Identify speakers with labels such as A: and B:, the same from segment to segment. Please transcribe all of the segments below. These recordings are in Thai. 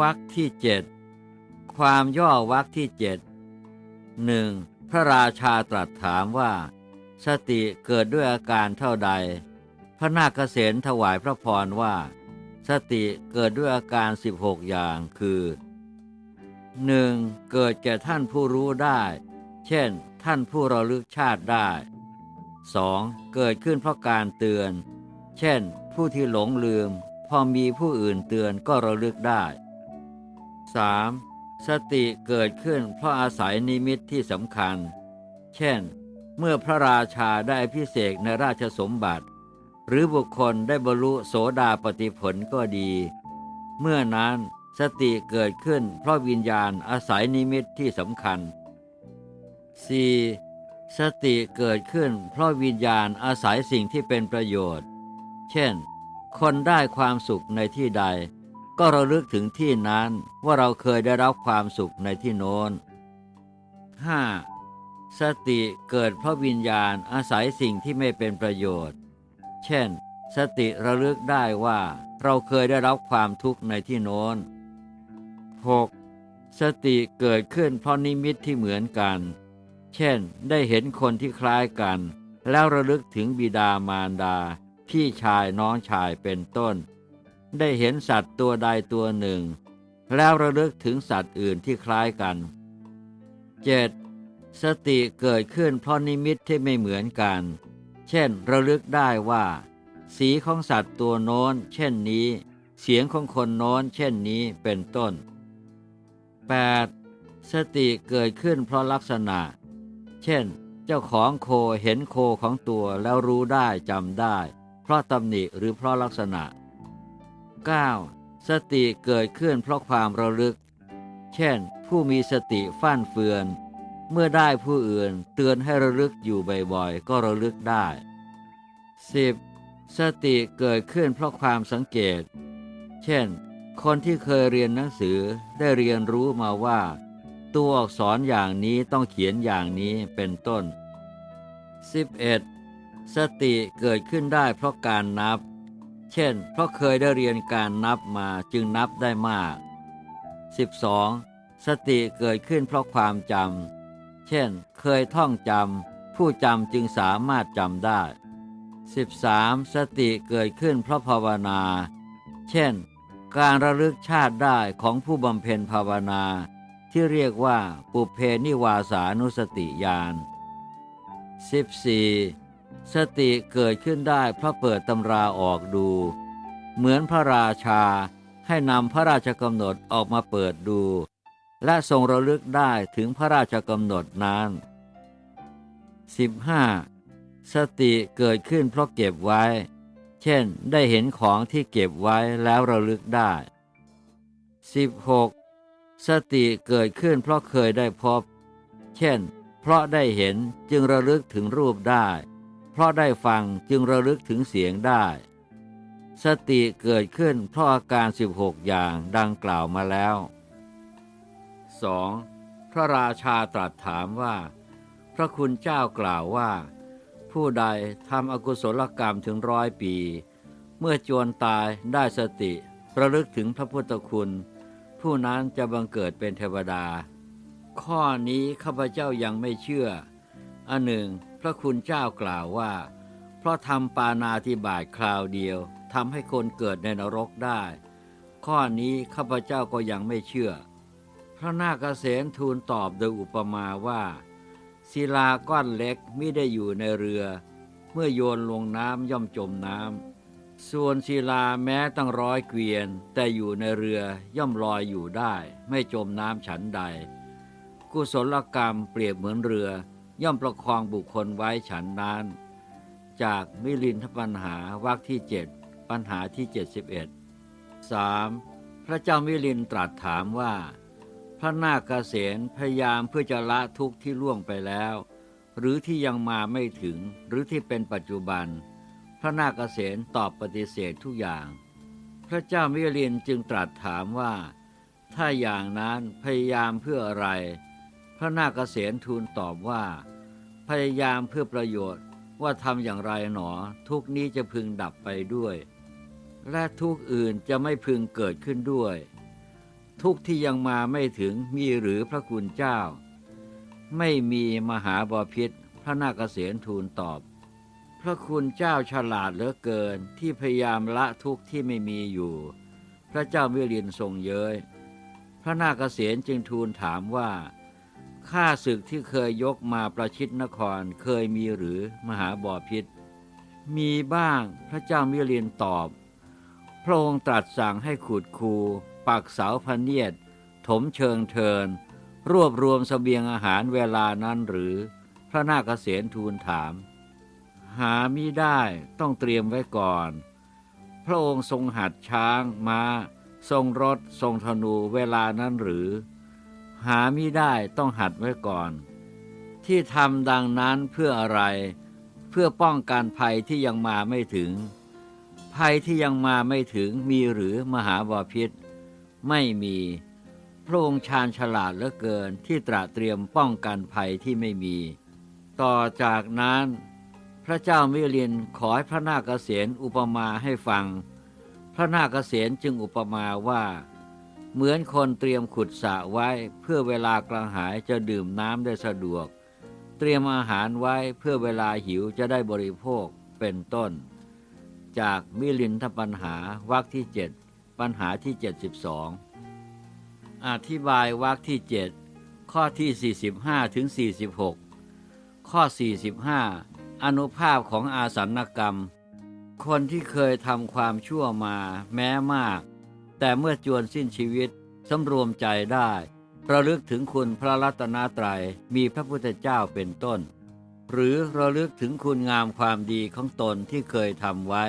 A: วรรคที่เจ็ดความย่อวรรคที่เจ็ดหนึ่งพระราชาตรัสถามว่า สติเกิดด้วยอาการเท่าใด พระนาคเษนถวายพระพรว่า สติเกิดด้วยอาการ 16 อย่างคือ 1. เกิดแก่ท่านผู้รู้ได้ เช่น ท่านผู้ระลึกชาติได้ 2. เกิดขึ้นเพราะการเตือน เช่น ผู้ที่หลงลืม พอมีผู้อื่นเตือนก็ระลึกได้ 3. สติเกิดขึ้นเพราะอาศัยนิมิตที่สำคัญ เช่น เมื่อพระราชาได้พิเศษในราชสมบัติ หรือบุคคลได้บรรลุโสดาปติผลก็ดี เมื่อนั้นสติเกิดขึ้นเพราะวิญญาณอาศัยนิมิตที่สำคัญ 4. สติเกิดขึ้นเพราะวิญญาณอาศัยสิ่งที่เป็นประโยชน์ เช่น คนได้ความสุขในที่ใด ก็ระลึกถึงที่นั้นว่าเราเคยได้รับความสุขในที่โน้น 5. สติเกิดเพราะวิญญาณอาศัยสิ่งที่ไม่เป็นประโยชน์ เช่น สติระลึกได้ว่าเราเคยได้รับความทุกข์ในที่โน้น 6. สติเกิดขึ้นเพราะนิมิตที่เหมือนกัน เช่น ได้เห็นคนที่คล้ายกัน แล้วระลึกถึงบิดามารดา พี่ชายน้องชายเป็นต้น ได้เห็นสัตว์ตัวใดตัวหนึ่ง แล้วระลึกถึงสัตว์อื่นที่คล้ายกัน 7. สติเกิดขึ้นเพราะนิมิตที่ไม่เหมือนกัน เช่น ระลึกได้ว่า สีของสัตว์ตัวโน้น เช่นนี้ เสียงของคนโน้น เช่นนี้เป็นต้น 8. สติเกิดขึ้นเพราะลักษณะ เช่น เจ้าของโคเห็นโคของตัวแล้วรู้ได้จำได้ เพราะตำหนิหรือเพราะลักษณะ 9. สติเกิดขึ้นเพราะความระลึก เช่น ผู้มีสติฟั่นเฟือน เมื่อได้ผู้อื่นเตือนให้ระลึกอยู่บ่อยๆ ก็ระลึกได้ 10. สติเกิดขึ้นเพราะความสังเกต เช่น คนที่เคยเรียนหนังสือได้เรียนรู้มาว่า ตัวอักษรอย่างนี้ต้องเขียนอย่างนี้เป็นต้น 11. สติเกิดขึ้นได้เพราะการนับ เช่น เพราะเคยได้เรียนการนับมาจึงนับได้มาก 12. สติเกิดขึ้นเพราะความจำ เช่น เคยท่องจำ ผู้จำจึงสามารถจำได้ 13. สติเกิดขึ้นเพราะภาวนา เช่น การระลึกชาติได้ของผู้บำเพ็ญภาวนา ที่เรียกว่าปุเพนิวาสานุสติญาณ 14. สติเกิดขึ้นได้เพราะเปิดตำราออกดู เหมือนพระราชาให้นำพระราชกำหนดออกมาเปิดดู และทรงระลึกได้ถึงพระราชกำหนดนั้น 15. สติเกิดขึ้นเพราะเก็บไว้ เช่นได้เห็นของที่เก็บไว้แล้วระลึกได้ 16. สติเกิดขึ้นเพราะเคยได้พบ เช่น เพราะได้เห็นจึงระลึกถึงรูปได้ เพราะได้ฟังจึงระลึกถึงเสียงได้ สติเกิดขึ้นเพราะอาการ 16 อย่างดังกล่าวมาแล้ว 2. พระราชาตรัสถามว่า พระคุณเจ้ากล่าวว่า ผู้ใดทำอกุศลกรรมถึงร้อยปี เมื่อจวนตายได้สติระลึกถึงพระพุทธคุณ ผู้นั้นจะบังเกิดเป็นเทวดา ข้อนี้ข้าพเจ้ายังไม่เชื่ออันหนึ่ง ระคุณเจ้ากล่าวว่า เพราะทำปานาธิบาตคราวเดียวทำให้คนเกิดในนรกได้ ข้อนี้ข้าพเจ้าก็ยังไม่เชื่อ พระนาคเษนทูลตอบโดยอุปมาว่า ศิลาก้อนเล็กไม่ได้อยู่ในเรือ เมื่อโยนลงน้ำย่อมจมน้ำส่วนศิลาแม้ตั้งร้อยเกวียน แต่อยู่ในเรือย่อมลอยอยู่ได้ ไม่จมน้ำฉันใด กุศลกรรมเปรียบเหมือนเรือ ย่อมประคองบุคคลไว้ฉันนั้น จากมิลินทปัญหาวรรคที่เจ็ดปัญหาที่71 3. พระเจ้ามิลินตรัสถามว่า พระนาคเษนพยายามเพื่อจะละทุกข์ที่ล่วงไปแล้ว หรือที่ยังมาไม่ถึงหรือที่เป็นปัจจุบัน พระนาคเษนตอบปฏิเสธทุกอย่าง พระเจ้ามิลินจึงตรัสถามว่า ถ้าอย่างนั้นพยายามเพื่ออะไร พระนาคเษนทูลตอบว่า พยายามเพื่อประโยชน์ว่าทำอย่างไรหนอ ทุกนี้จะพึงดับไปด้วย และทุกอื่นจะไม่พึงเกิดขึ้นด้วย ทุกที่ยังมาไม่ถึงมีหรือพระคุณเจ้า ไม่มีมหาบาพิษพระนาคเษนทูลตอบ พระคุณเจ้าฉลาดเหลือเกินที่พยายามละทุกข์ที่ไม่มีอยู่ พระเจ้ามิลินทรงเย้ยพระนาคเษนจึงทูลถามว่า ข้าศึกที่เคยยกมาประชิดนครเคยมีหรือมหาบอพิษ มีบ้างพระเจ้ามิลินตอบ พระองค์ตรัสสั่งให้ขุดคู ปักเสาพเนียด ถมเชิงเทิน รวบรวมสเสบียงอาหารเวลานั้นหรือ พระนาคเษนทูลถาม หามิได้ต้องเตรียมไว้ก่อน พระองค์ทรงหัดช้างม้า ทรงรถ ทรงธนูเวลานั้นหรือ หามิได้ต้องหัดไว้ก่อน ที่ทำดังนั้นเพื่ออะไร เพื่อป้องกันภัยที่ยังมาไม่ถึง ภัยที่ยังมาไม่ถึงมีหรือมหาบาพิษ ไม่มีพระองค์ชาญฉลาดเหลือเกินที่ตระเตรียมป้องกันภัยที่ไม่มี ต่อจากนั้น พระเจ้ามิลินขอให้พระนาคเษนอุปมาให้ฟัง พระนาคเษนจึงอุปมาว่า เหมือนคนเตรียมขุดสระไว้เพื่อเวลากระหายจะดื่มน้ำได้สะดวก เตรียมอาหารไว้เพื่อเวลาหิวจะได้บริโภคเป็นต้น จากมิลินทปัญหาวรรคที่ 7 ปัญหาที่ 72 อธิบายวรรคที่ 7 ข้อที่ 45ถึง46 ข้อ 45 อนุภาพของอาสันกรรม คนที่เคยทำความชั่วมาแม้มาก แต่เมื่อจวนสิ้นชีวิตสำรวมใจได้ระลึกถึงคุณพระรัตนตรัยมีพระพุทธเจ้าเป็นต้น หรือระลึกถึงคุณงามความดีของตนที่เคยทำไว้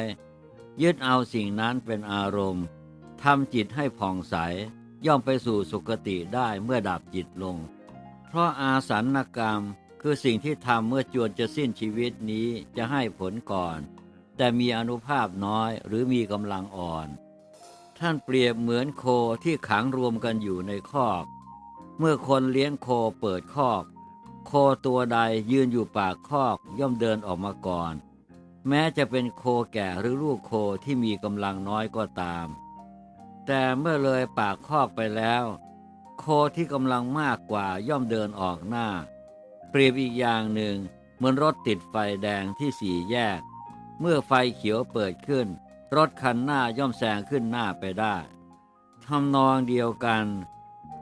A: ยึดเอาสิ่งนั้นเป็นอารมณ์ทำจิตให้ผ่องใส ย่อมไปสู่สุคติได้เมื่อดับจิตลง เพราะอาสันกรรมคือสิ่งที่ทำเมื่อจวนจะสิ้นชีวิตนี้จะให้ผลก่อน แต่มีอนุภาพน้อยหรือมีกำลังอ่อน ท่านเปรียบเหมือนโคที่ขังรวมกันอยู่ในคอก เมื่อคนเลี้ยงโคเปิดคอก โคตัวใดยืนอยู่ปากคอกย่อมเดินออกมาก่อน แม้จะเป็นโคแก่หรือลูกโคที่มีกำลังน้อยก็ตาม แต่เมื่อเลยปากคอกไปแล้ว โคที่กำลังมากกว่าย่อมเดินออกหน้า เปรียบอีกอย่างหนึ่งเหมือนรถติดไฟแดงที่สี่แยก เมื่อไฟเขียวเปิดขึ้น รถคันหน้าย่อมแซงขึ้นหน้าไปได้ทำนองเดียวกัน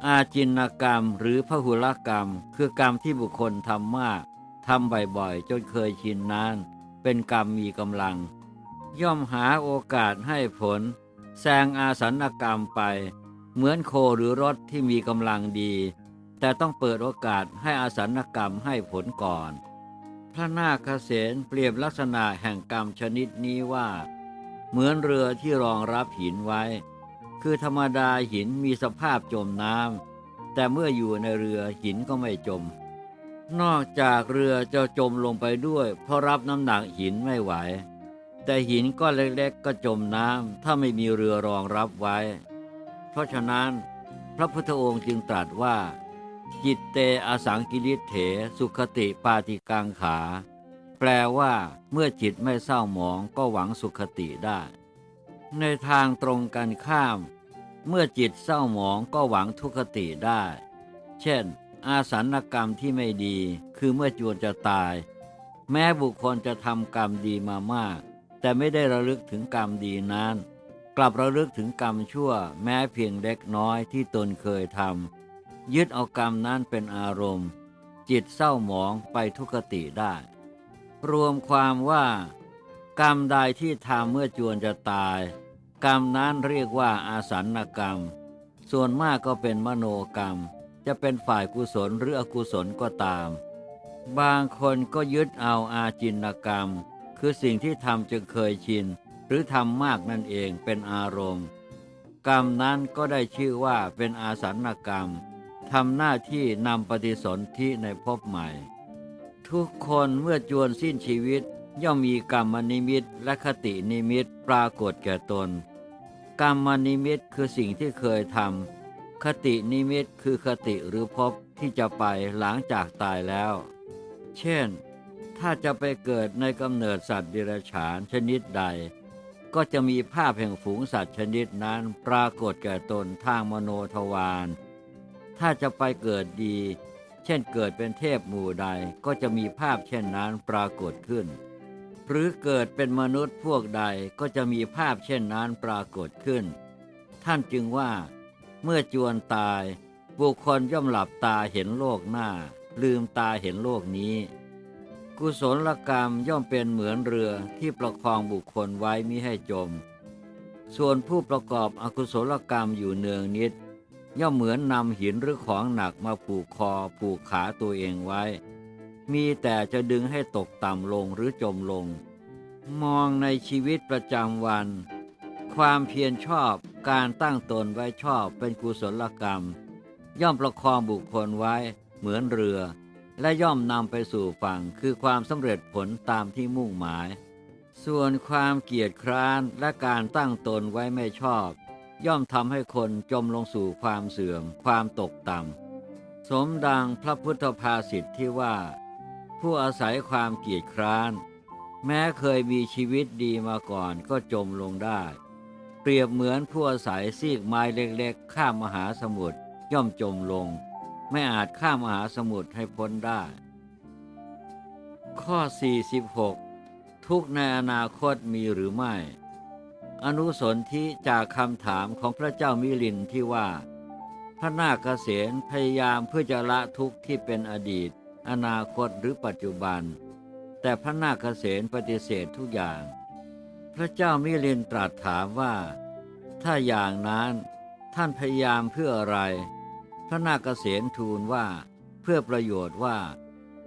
A: อาจินกรรมหรือพหุลกรรม คือกรรมที่บุคคลทำมากทำบ่อยๆ จนเคยชินนานเป็นกรรมมีกำลัง ย่อมหาโอกาสให้ผลแซงอาสันกรรมไป เหมือนโคหรือรถที่มีกำลังดี แต่ต้องเปิดโอกาสให้อาสันกรรมให้ผลก่อน พระนาคเษนเปรียบลักษณะแห่งกรรมชนิดนี้ว่า เหมือนเรือที่รองรับหินไว้ คือธรรมดาหินมีสภาพจมน้ำแต่เมื่ออยู่ในเรือหินก็ไม่จม นอกจากเรือจะจมลงไปด้วย เพราะรับน้ำหนักหินไม่ไหว แต่หินก้อนเล็กๆก็จมน้ำถ้าไม่มีเรือรองรับไว้ เพราะฉะนั้น พระพุทธองค์จึงตรัสว่าจิตเตอสังกิริเถ สุขติปาติกังขา แปลว่าเมื่อจิตไม่เศร้าหมองก็หวังสุขติได้ ในทางตรงกันข้าม เมื่อจิตเศร้าหมองก็หวังทุกขติได้ เช่น อาสันกรรมที่ไม่ดี คือเมื่อจวนจะตาย แม้บุคคลจะทำกรรมดีมามาก แต่ไม่ได้ระลึกถึงกรรมดีนั้น กลับระลึกถึงกรรมชั่ว แม้เพียงเล็กน้อยที่ตนเคยทำยึดเอากรรมนั้นเป็นอารมณ์ จิตเศร้าหมองไปทุกติได้ รวมความว่า กรรมใดที่ทำเมื่อจวนจะตาย กรรมนั้นเรียกว่าอาสันนกรรม ส่วนมากก็เป็นมโนกรรม จะเป็นฝ่ายกุศลหรืออกุศลก็ตาม บางคนก็ยึดเอาอาจินกรรม คือสิ่งที่ทำจนเคยชิน หรือทำมากนั่นเองเป็นอารมณ์ กรรมนั้นก็ได้ชื่อว่าเป็นอาสันกรรมทำหน้าที่นำปฏิสนธิในภพใหม่ ทุกคนเมื่อจวนสิ้นชีวิต ย่อมมีกรรมนิมิตและคตินิมิตปรากฏแก่ตน กรรมนิมิตคือสิ่งที่เคยทำคตินิมิตคือคติหรือภพที่จะไปหลังจากตายแล้ว เช่น ถ้าจะไปเกิดในกำเนิดสัตว์เดรัจฉานชนิดใด ก็จะมีภาพแห่งฝูงสัตว์ชนิดนั้นปรากฏแก่ตนทางมโนทวารถ้าจะไปเกิดดี เช่นเกิดเป็นเทพหมู่ใดก็จะมีภาพเช่นนั้นปรากฏขึ้น หรือเกิดเป็นมนุษย์พวกใดก็จะมีภาพเช่นนั้นปรากฏขึ้น ท่านจึงว่า เมื่อจวนตาย บุคคลย่อมหลับตาเห็นโลกหน้า ลืมตาเห็นโลกนี้ กุศลกรรมย่อมเป็นเหมือนเรือที่ประคองบุคคลไว้มิให้จม ส่วนผู้ประกอบอกุศลกรรมอยู่เนืองนิด ย่อมเหมือนนำหินหรือของหนักมาผูกคอผูกขาตัวเองไว้ มีแต่จะดึงให้ตกต่ำลงหรือจมลง มองในชีวิตประจำวัน ความเพียรชอบการตั้งตนไว้ชอบเป็นกุศลกรรม ย่อมประคองบุคคลไว้เหมือนเรือ และย่อมนำไปสู่ฝั่งคือความสำเร็จผลตามที่มุ่งหมาย ส่วนความเกียจคร้านและการตั้งตนไว้ไม่ชอบ ย่อมทำให้คนจมลงสู่ความเสื่อม ความตกต่ำสมดังพระพุทธภาษิตที่ว่า ผู้อาศัยความเกียจคร้าน แม้เคยมีชีวิตดีมาก่อนก็จมลงได้ เปรียบเหมือนผู้อาศัยซีกไม้เล็กๆ ข้ามมหาสมุทรย่อมจมลง ไม่อาจข้ามมหาสมุทรให้พ้นได้ ข้อ 46 ทุกในอนาคตมีหรือไม่ อนุสนธิจากคำถามของพระเจ้ามิลินที่ว่า พระนาคเกษณพยายามเพื่อจะละทุกข์ที่เป็นอดีต อนาคตหรือปัจจุบัน แต่พระนาคเกษณปฏิเสธทุกอย่าง พระเจ้ามิลินตรัสถามว่า ถ้าอย่างนั้นท่านพยายามเพื่ออะไร พระนาคเกษณทูลว่า เพื่อประโยชน์ว่า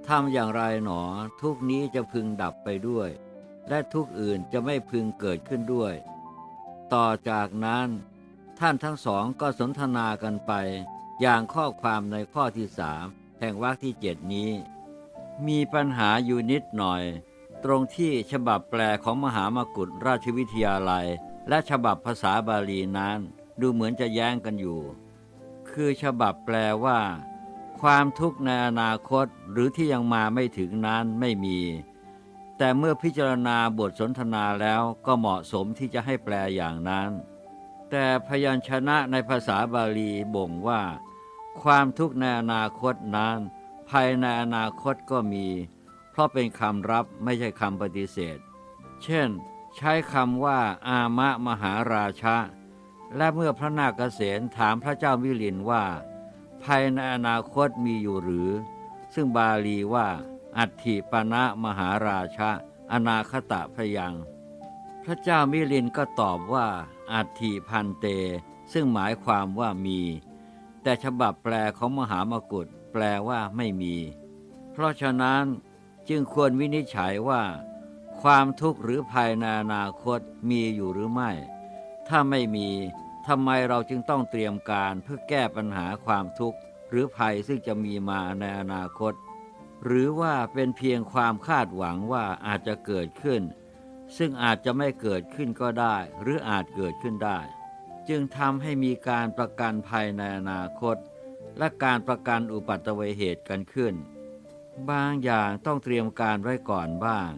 A: ทำอย่างไรหนอ ทุกนี้จะพึงดับไปด้วย และทุกอื่นจะไม่พึงเกิดขึ้นด้วย ต่อจากนั้น ท่านทั้งสองก็สนทนากันไป อย่างข้อความในข้อที่สามแห่งวรรคที่เจ็ดนี้ มีปัญหาอยู่นิดหน่อย ตรงที่ฉบับแปลของมหามกุฏราชวิทยาลัย และฉบับภาษาบาลีนั้นดูเหมือนจะแย้งกันอยู่ คือฉบับแปลว่า ความทุกข์ในอนาคตหรือที่ยังมาไม่ถึงนั้นไม่มี แต่เมื่อพิจารณาบทสนทนาแล้วก็เหมาะสมที่จะให้แปลอย่างนั้น แต่พยัญชนะในภาษาบาลีบ่งว่า ความทุกข์ในอนาคตนั้นภายในอนาคตก็มี เพราะเป็นคำรับไม่ใช่คำปฏิเสธ เช่น ใช้คำว่า อามะมหาราชะ และเมื่อพระนาคเษณถามพระเจ้าวิลินว่า ภายในอนาคตมีอยู่หรือ ซึ่งบาลีว่า อัตถิปณะมหาราชะ อนาคตะพยัง พระเจ้ามิลินก็ตอบว่า อัตถิพันเต ซึ่งหมายความว่ามี แต่ฉบับแปลของมหามกุฏแปลว่าไม่มี เพราะฉะนั้นจึงควรวินิจฉัยว่า ความทุกข์หรือภายในอนาคตมีอยู่หรือไม่ ถ้าไม่มีทำไมเราจึงต้องเตรียมการเพื่อแก้ปัญหาความทุกข์ หรือภัยซึ่งจะมีมาในอนาคต หรือว่าเป็นเพียงความคาดหวังว่าอาจจะเกิดขึ้น ซึ่งอาจจะไม่เกิดขึ้นก็ได้ หรืออาจเกิดขึ้นได้ จึงทำให้มีการประกันภัยในอนาคต และการประกันอุปัตวเหตุกันขึ้น บางอย่างต้องเตรียมการไว้ก่อนบ้าง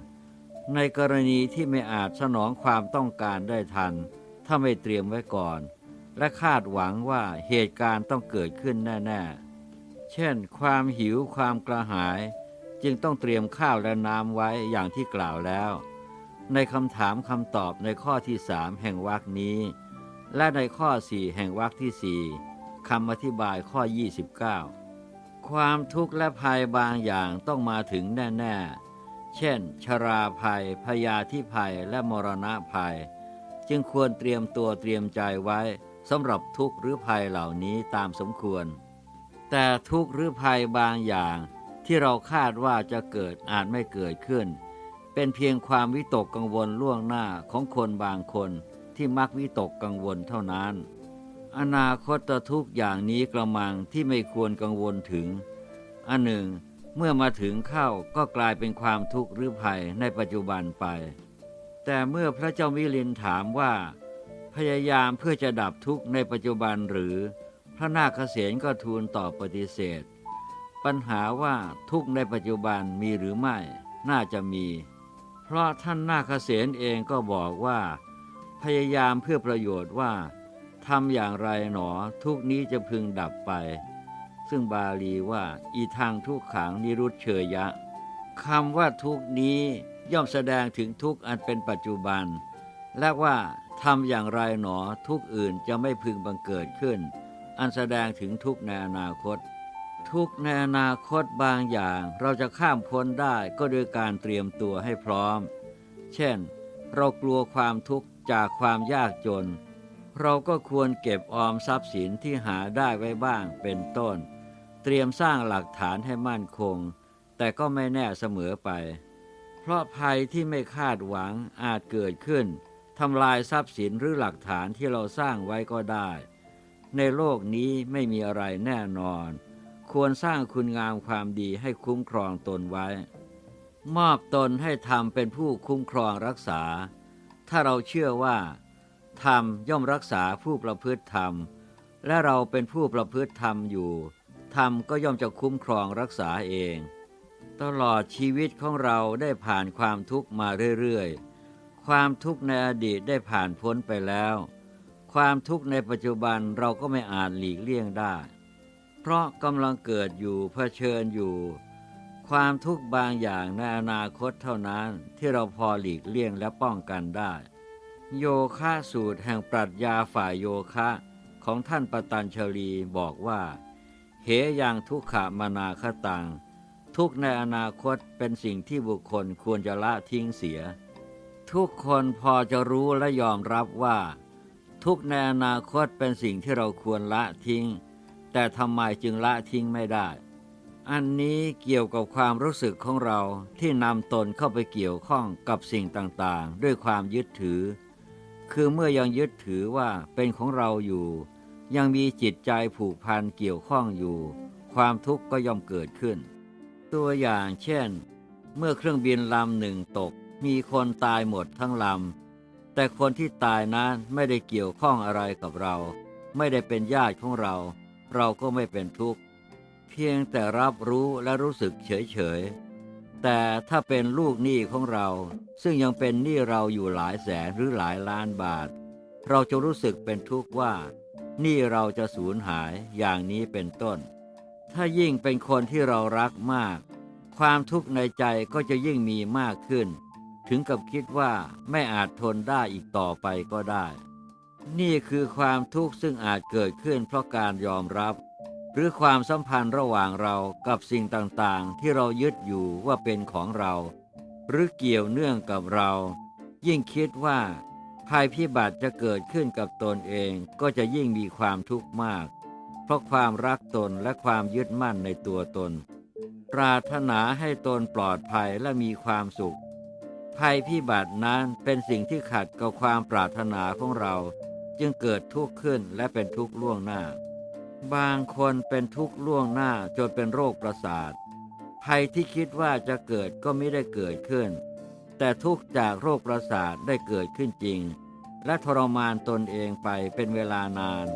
A: ในกรณีที่ไม่อาจสนองความต้องการได้ทัน ถ้าไม่เตรียมไว้ก่อน และคาดหวังว่าเหตุการณ์ต้องเกิดขึ้นแน่ ๆ เช่น ความหิวความกระหาย จึงต้องเตรียมข้าวและน้ำไว้อย่างที่กล่าวแล้ว ในคำถามคำตอบในข้อที่สามแห่งวรรคนี้ และในข้อสี่แห่งวรรคที่สี่คำอธิบายข้อ 29 ความทุกข์และภัยบางอย่างต้องมาถึงแน่ ๆ เช่น ชราภัย พยาธิภัยและมรณะภัย จึงควรเตรียมตัวเตรียมใจไว้สำหรับทุกข์หรือภัยเหล่านี้ตามสมควร แต่ทุกข์หรือภัยบางอย่างที่เราคาดว่าจะเกิดอาจไม่เกิดขึ้น เป็นเพียงความวิตกกังวลล่วงหน้าของคนบางคนที่มักวิตกกังวลเท่านั้น อนาคตทุกอย่างนี้กระมังที่ไม่ควรกังวลถึง อันหนึ่ง เมื่อมาถึงเข้าก็กลายเป็นความทุกข์หรือภัยในปัจจุบันไป แต่เมื่อพระเจ้ามิลินถามว่า พยายามเพื่อจะดับทุกข์ในปัจจุบันหรือ พระนาคเษนก็ทูลตอบปฏิเสธ ปัญหาว่าทุกในปัจจุบันมีหรือไม่น่าจะมี เพราะท่านนาคเษนเองก็บอกว่า พยายามเพื่อประโยชน์ว่าทำอย่างไรหนอทุกนี้จะพึงดับไป ซึ่งบาลีว่า อีทางทุกขังนิรุตเชยยะคำว่าทุกนี้ย่อมแสดงถึงทุกอันเป็นปัจจุบัน และว่าทำอย่างไรหนอทุกอื่นจะไม่พึงบังเกิดขึ้น อันแสดงถึงทุกในอนาคต ทุกในอนาคตบางอย่างเราจะข้ามพ้นได้ก็โดยการเตรียมตัวให้พร้อม เช่น เรากลัวความทุกข์จากความยากจน เราก็ควรเก็บออมทรัพย์สินที่หาได้ไว้บ้างเป็นต้น เตรียมสร้างหลักฐานให้มั่นคง แต่ก็ไม่แน่เสมอไป เพราะภัยที่ไม่คาดหวังอาจเกิดขึ้นทำลายทรัพย์สินหรือหลักฐานที่เราสร้างไว้ก็ได้ ในโลกนี้ไม่มีอะไรแน่นอน ควรสร้างคุณงามความดีให้คุ้มครองตนไว้ มอบตนให้ธรรมเป็นผู้คุ้มครองรักษา ถ้าเราเชื่อว่า ธรรมย่อมรักษาผู้ประพฤติธรรม และเราเป็นผู้ประพฤติธรรมอยู่ ธรรมก็ย่อมจะคุ้มครองรักษาเอง ตลอดชีวิตของเราได้ผ่านความทุกข์มาเรื่อยๆ ความทุกข์ในอดีตได้ผ่านพ้นไปแล้ว ความทุกข์ในปัจจุบันเราก็ไม่อาจหลีกเลี่ยงได้ เพราะกำลังเกิดอยู่เผชิญอยู่ ความทุกข์บางอย่างในอนาคตเท่านั้นที่เราพอหลีกเลี่ยงและป้องกันได้ โยคะสูตรแห่งปรัชญาฝ่ายโยคะของท่านปตัญชลีบอกว่า เหยังทุกขมานาคตัง ทุกในอนาคตเป็นสิ่งที่บุคคลควรจะละทิ้งเสีย ทุกคนพอจะรู้และยอมรับว่า ทุกในอนาคตเป็นสิ่งที่เราควรละทิ้ง แต่ทำไมจึงละทิ้งไม่ได้ อันนี้เกี่ยวกับความรู้สึกของเราที่นำตนเข้าไปเกี่ยวข้องกับสิ่งต่างๆ ด้วยความยึดถือ คือเมื่อยังยึดถือว่าเป็นของเราอยู่ ยังมีจิตใจผูกพันเกี่ยวข้องอยู่ ความทุกข์ก็ย่อมเกิดขึ้น ตัวอย่างเช่น เมื่อเครื่องบินลำหนึ่งตก มีคนตายหมดทั้งลำ แต่คนที่ตายนั้นไม่ได้เกี่ยวข้องอะไรกับเรา ไม่ได้เป็นญาติของเรา เราก็ไม่เป็นทุกข์ เพียงแต่รับรู้และรู้สึกเฉยๆแต่ถ้าเป็นลูกหนี้ของเรา ซึ่งยังเป็นหนี้เราอยู่หลายแสนหรือหลายล้านบาท เราจะรู้สึกเป็นทุกข์ว่าหนี้เราจะสูญหายอย่างนี้เป็นต้น ถ้ายิ่งเป็นคนที่เรารักมาก ความทุกข์ในใจก็จะยิ่งมีมากขึ้น ถึงกับคิดว่าไม่อาจทนได้อีกต่อไปก็ได้ นี่คือความทุกข์ซึ่งอาจเกิดขึ้นเพราะการยอมรับ หรือความสัมพันธ์ระหว่างเรากับสิ่งต่างๆ ที่เรายึดอยู่ว่าเป็นของเรา หรือเกี่ยวเนื่องกับเรา ยิ่งคิดว่า ภัยพิบัติจะเกิดขึ้นกับตนเองก็จะยิ่งมีความทุกข์มาก เพราะความรักตนและความยึดมั่นในตัวตน ปรารถนาให้ตนปลอดภัยและมีความสุข ภัยพิบัตินั้นเป็นสิ่งที่ขัดกับความปรารถนาของเรา จึงเกิดทุกข์ขึ้นและเป็นทุกข์ล่วงหน้า บางคนเป็นทุกข์ล่วงหน้าจนเป็นโรคประสาท ภัยที่คิดว่าจะเกิดก็ไม่ได้เกิดขึ้น แต่ทุกข์จากโรคประสาทได้เกิดขึ้นจริง และทรมานตนเองไปเป็นเวลานาน